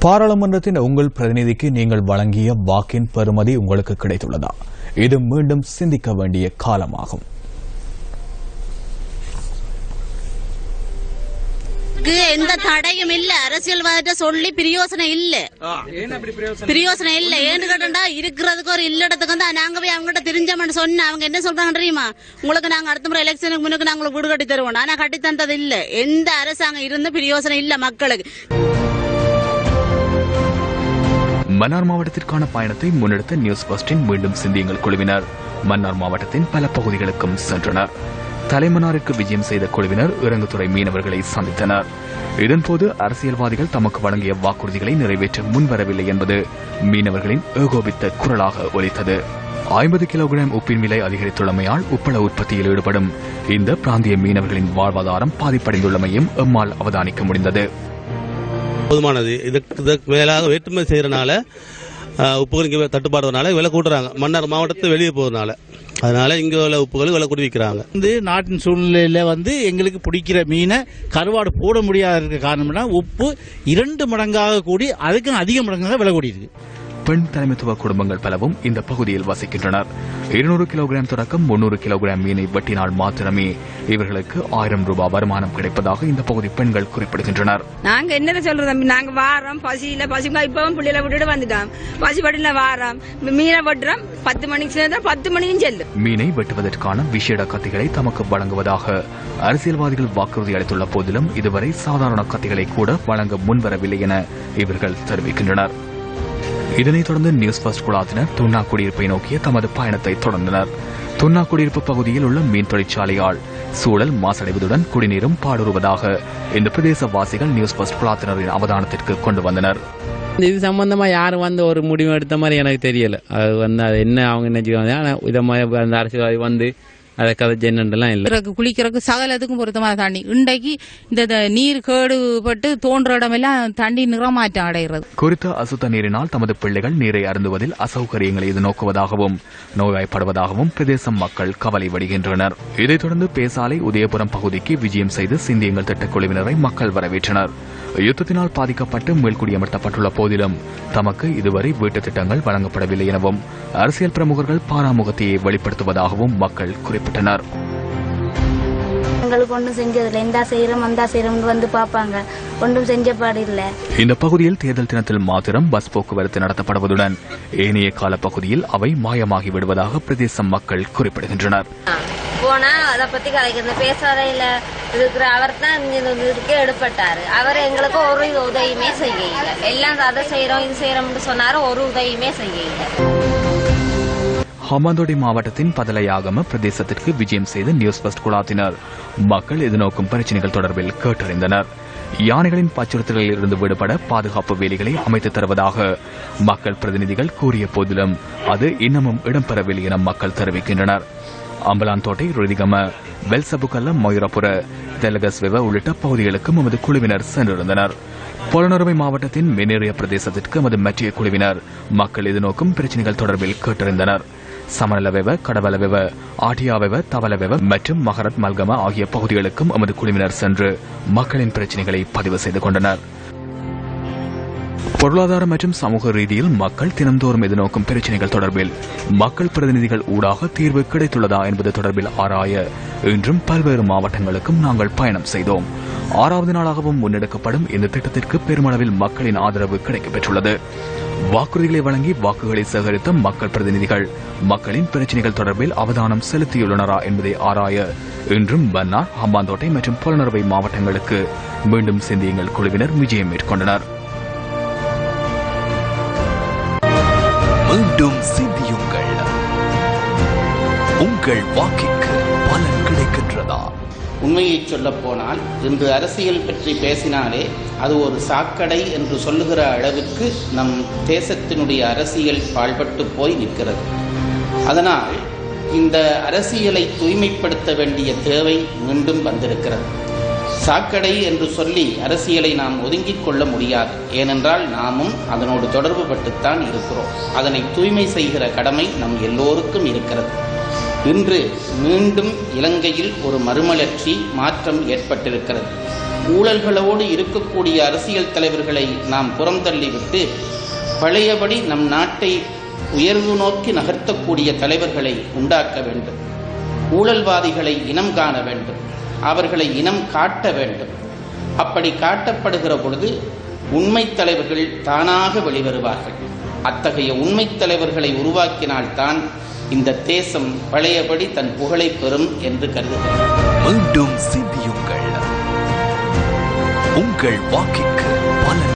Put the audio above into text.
பாராளுமன்றத்தின் உங்கள் பிரதிநிதிக்கு நீங்கள் வழங்கிய வாக்கின் பெறுமதி உங்களுக்கு கிடைத்துள்ளதா? இது மீண்டும் சிந்திக்க வேண்டிய காலமாகும். எந்த தடையும் இல்ல. அரசியல்வாதிட்ட சொல்லி பிரயோசனம் இல்ல. பிரயோசனம்? இல்ல. ஏன்னு கேட்டா இருக்கிறதுக்கு ஒரு இல்லடத்துக்கு வந்து நாங்க போய் அவங்ககிட்ட தெரிஞ்சோம்னு சொன்ன அவங்க என்ன சொல்றாங்க தெரியுமா? உங்களுக்கு நாங்க அடுத்த முறை எலெக்ஷனுக்கு முன்னுக்கு நாங்க உங்களுக்கு வீடு கட்டி தருவோம் ஆனா கட்டி தந்தது இல்ல. எந்த அரசாங்கம் இருந்து பிரயோசனம் இல்ல மக்களுக்கு. மன்னார் மாவட்டத்திற்கான பயணத்தை முன்னெடுத்த நியூஸ் பஸ்டின் மீண்டும் சிந்தியங்கள் குழுவினர். மன்னார் மாவட்டத்தின் பல பகுதிகளுக்கும் சென்றனர். தலைமன்னாருக்கு விஜயம் செய்த குழுவினர் இறங்குத்துறை மீனவர்களை சந்தித்தனர். இதன்போது அரசியல்வாதிகள் தமக்கு வழங்கிய வாக்குறுதிகளை நிறைவேற்ற முன்வரவில்லை என்பது மீனவர்களின் ஏகோபித்த குரலாக ஒலித்தது. ஐம்பது கிலோகிராம் உப்பின் விலை அதிகரித்துள்ளமையால் உப்பள உற்பத்தியில் ஈடுபடும் இந்த பிராந்திய மீனவர்களின் வாழ்வாதாரம் பாதிப்படைந்துள்ளமையும் எம்மால் அவதானிக்க முடிந்தது. போதுமானது. இதுக்கு இதற்கு மேலாக வேற்றுமை செய்கிறனால உப்புகள் இங்கே தட்டுப்பாடுறதுனால விலை கூட்டுறாங்க. மன்னார் மாவட்டத்தை வெளியே போகிறதுனால அதனால இங்கே உள்ள உப்புகள் விலை கூட்டி விற்கிறாங்க. வந்து நாட்டின் சூழ்நிலையில வந்து எங்களுக்கு பிடிக்கிற மீனை கருவாடு போட முடியாத இருக்க காரணம்னா உப்பு இரண்டு மடங்காக கூடி அதுக்கும் அதிக மடங்காக விலை கூடி இருக்கு பெண் தலைமைத்துவ குடும்பங்கள் பலவும் இந்த பகுதியில் வசிக்கின்றனர். இருநூறு கிலோகிராம் தொடக்கம் முன்னூறு கிலோகிராம் மீனை வெட்டினால் மாத்திரமே இவர்களுக்கு ஆயிரம் ரூபாய் வருமானம் கிடைப்பதாக இந்த பகுதி பெண்கள் குறிப்பிடுகின்றனர். நாங்க என்னத சொல்றது தம்பி? நாங்க வாரோம். பசியில பசிங்க இப்பவும் பிள்ளைல விட்டுட்டு வந்துட்டோம். பசி பட்டில வாரோம். மீனை வெட்டுறோம். பத்து மணிக்கு சேர்ந்தா பத்து மணிக்கும் செல்லு மீனை வெட்டுவதற்கான விசேட கத்திகளை தமக்கு வழங்குவதாக அரசியல்வாதிகள் வாக்குறுதி அளித்துள்ள போதிலும் இதுவரை சாதாரண கத்திகளை கூட வழங்க முன்வரவில்லை என இவர்கள் தெரிவிக்கின்றனர். இதனைத் தொடர்ந்து நியூஸ் பஸ்ட் குழாத்தினர் துண்ணா குடியிருப்பை நோக்கிய தமது பயணத்தை தொடர்ந்தனர். துண்ணாக்குடியிருப்பு பகுதியில் உள்ள மீன் தொழிற்சாலையால் சூழல் மாசடைவதுடன் குடிநீரும் பாடுருவதாக இந்த பிரதேசவாசிகள் நியூஸ் பஸ்ட் குழாத்தினரின் அவதானத்திற்கு கொண்டு வந்தனர். இது சம்பந்தமா யாரும் வந்து ஒரு முடிவு எடுத்த மாதிரி எனக்கு தெரியல. அது வந்து அது என்ன அவங்க நினைச்சுக்காங்க ஆனா இதை மாதிரி அந்த அரசியல்வாதி வந்து அதை கதை ஜென்னெல்லாம் இல்லை குளிக்கிறதுக்கு சகலத்துக்கும் பொருத்தமான தண்ணி. இன்றைக்கு இந்த த- நீர் கேடுபட்டு தோன்ற இடமெல்லாம் தண்ணி நிறமாற்றம் அடைகிறது. குறித்த அசுத்த நீரினால் தமது பிள்ளைகள் நீரை அருந்துவதில் அசௌகரியங்களை எதிர்நோக்குவதாகவும் நோய்வாய்ப்படுவதாகவும் பிரதேச மக்கள் கவலைப்படுகின்றனர் இதைத் தொடர்ந்து பேசாலை உதயபுரம் பகுதிக்கு விஜயம் செய்து சிந்தியங்கள் திட்டக் குழுவினரை மக்கள் வரவேற்றனர். யுத்தத்தினால் பாதிக்கப்பட்டு மேல்குடியமர்த்தப்பட்டுள்ள போதிலும் தமக்கு இதுவரை வீட்டுத் திட்டங்கள் வழங்கப்படவில்லை எனவும் அரசியல் பிரமுகர்கள் பாராமுகத்தையை வெளிப்படுத்துவதாகவும் மக்கள் குறிப்பிட்டனர். எங்களுக்கு ஒன்றும் செஞ்சதில்லை. இந்தா செய்கிறோம் அந்தா செய்கிறோம்னு வந்து பார்ப்பாங்க. ஒன்றும் செஞ்ச பாடு இல்லை இந்த பகுதியில் தேர்தல் தினத்தில் மாத்திரம் பஸ் போக்குவரத்து நடத்தப்படுவதுடன் ஏனைய கால பகுதியில் அவை மாயமாகி விடுவதாக பிரதேச மக்கள் குறிப்பிடுகின்றனர். போனா அதை பத்தி கலைக்கிறது பேசாதையில இருக்கிற அவர் தான் இதுக்கு எடுப்பட்டாரு அவர் எங்களுக்கு ஒரு உதவியுமே செய்யல. எல்லாம் அதை செய்யறோம் இது செய்யறோம்னு சொன்னாரு ஒரு உதவியுமே செய்யல. ஹம்பாந்தோட்டை மாவட்டத்தின் பதலையாகம பிரதேசத்திற்கு விஜயம் செய்த நியூஸ் பஸ்ட் குழாத்தினர். மக்கள் எதிர்நோக்கும் பிரச்சினைகள் தொடர்பில் கேட்டறிந்தனர். யானைகளின் அச்சுறுத்தலில் இருந்து விடுபட பாதுகாப்பு வேலிகளை அமைத்து தருவதாக மக்கள் பிரதிநிதிகள் கூறிய போதிலும் அது இன்னமும் இடம்பெறவில்லை என மக்கள் தெரிவிக்கின்றனர். அம்பலாந்தோட்டை ருதிகம வெல்சபுக்கல்ல மொயிரபுர தெலகஸ்வெவ உள்ளிட்ட பகுதிகளுக்கும் எமது குழுவினர் சென்றிருந்தனர். பொலனறுவை மாவட்டத்தின் மினேறிய பிரதேசத்திற்கு எமது மற்றிய குழுவினர் மக்கள் எதிர்நோக்கும் பிரச்சினைகள் தொடர்பில் கேட்டறிந்தனர். சமநலவெவ கடவலவெவ ஆடியாவெவ தவலவெவ மற்றும் மகரத் மல்கம ஆகிய பகுதிகளுக்கும் எமது குழுவினர் சென்று மக்களின் பிரச்சினைகளை பதிவு செய்து கொண்டனர். பொருளாதார மற்றும் சமூக ரீதியில் மக்கள் தினந்தோறும் எதிர்நோக்கும் பிரச்சினைகள் தொடர்பில் மக்கள் பிரதிநிதிகள் ஊடாக தீர்வு கிடைத்துள்ளதா என்பது தொடர்பில் ஆராய இன்றும் பல்வேறு மாவட்டங்களுக்கும் நாங்கள் பயணம் செய்தோம். ஆறாவது நாளாகவும் முன்னெடுக்கப்படும் இந்த திட்டத்திற்கு பெருமளவில் மக்களின் ஆதரவு கிடைக்கப்பெற்றுள்ளது. வாக்குறுதிகளை வழங்கி வாக்குகளை சேகரித்த மக்கள் பிரதிநிதிகள் மக்களின் பிரச்சினைகள் தொடர்பில் அவதானம் செலுத்தியுள்ளனரா என்பதை ஆராய இன்றும் பன்னார் ஹம்பாந்தோட்டை மற்றும் புலனறுவை மாவட்டங்களுக்கு மீண்டும் சிந்தியங்கள் குழுவினர் விஜயம் மேற்கொண்டனர். மீண்டும் சிந்தியுங்கள். உங்கள் வாக்கிற்கு பலன் கிடைக்கின்றதா? உண்மையை சொல்லப் போனால் இன்று அரசியல் பற்றி பேசினாலே அது ஒரு சாக்கடை என்று சொல்லுகிற அளவுக்கு நம் தேசத்தினுடைய அரசியல் பாழ்பட்டு போய் நிற்கிறது. அதனால் இந்த அரசியலை தூய்மைப்படுத்த வேண்டிய தேவை மீண்டும் வந்திருக்கிறது. சாக்கடை என்று சொல்லி அரசியலை நாம் ஒதுங்கிக் கொள்ள முடியாது. ஏனென்றால் நாமும் அதனோடு தொடர்பு பட்டுத்தான் இருக்கிறோம். அதனை தூய்மை செய்கிற கடமை நம் எல்லோருக்கும் இருக்கிறது. இன்று மீண்டும் இலங்கையில் ஒரு மறுமலர்ச்சி மாற்றம் ஏற்பட்டிருக்கிறது. ஊழல்களோடு இருக்கக்கூடிய அரசியல் தலைவர்களை நாம் புறந்தள்ளிவிட்டு பழையபடி நம் நாட்டை உயர்வு நோக்கி நகர்த்தக்கூடிய தலைவர்களை உண்டாக்க வேண்டும். ஊழல்வாதிகளை இனம் காண வேண்டும். அவர்களை இனம் காட்ட வேண்டும். அப்படி காட்டப்படுகிற பொழுது உண்மை தலைவர்கள் தானாக வெளிவருவார்கள். அத்தகைய உண்மை தலைவர்களை உருவாக்கினால்தான் இந்த தேசம் பழையபடி தன் புகழை பெறும் என்று கருதுகிறேன். மீண்டும் சிந்தியுங்கள். உங்கள் வாக்கிற்கு பலன்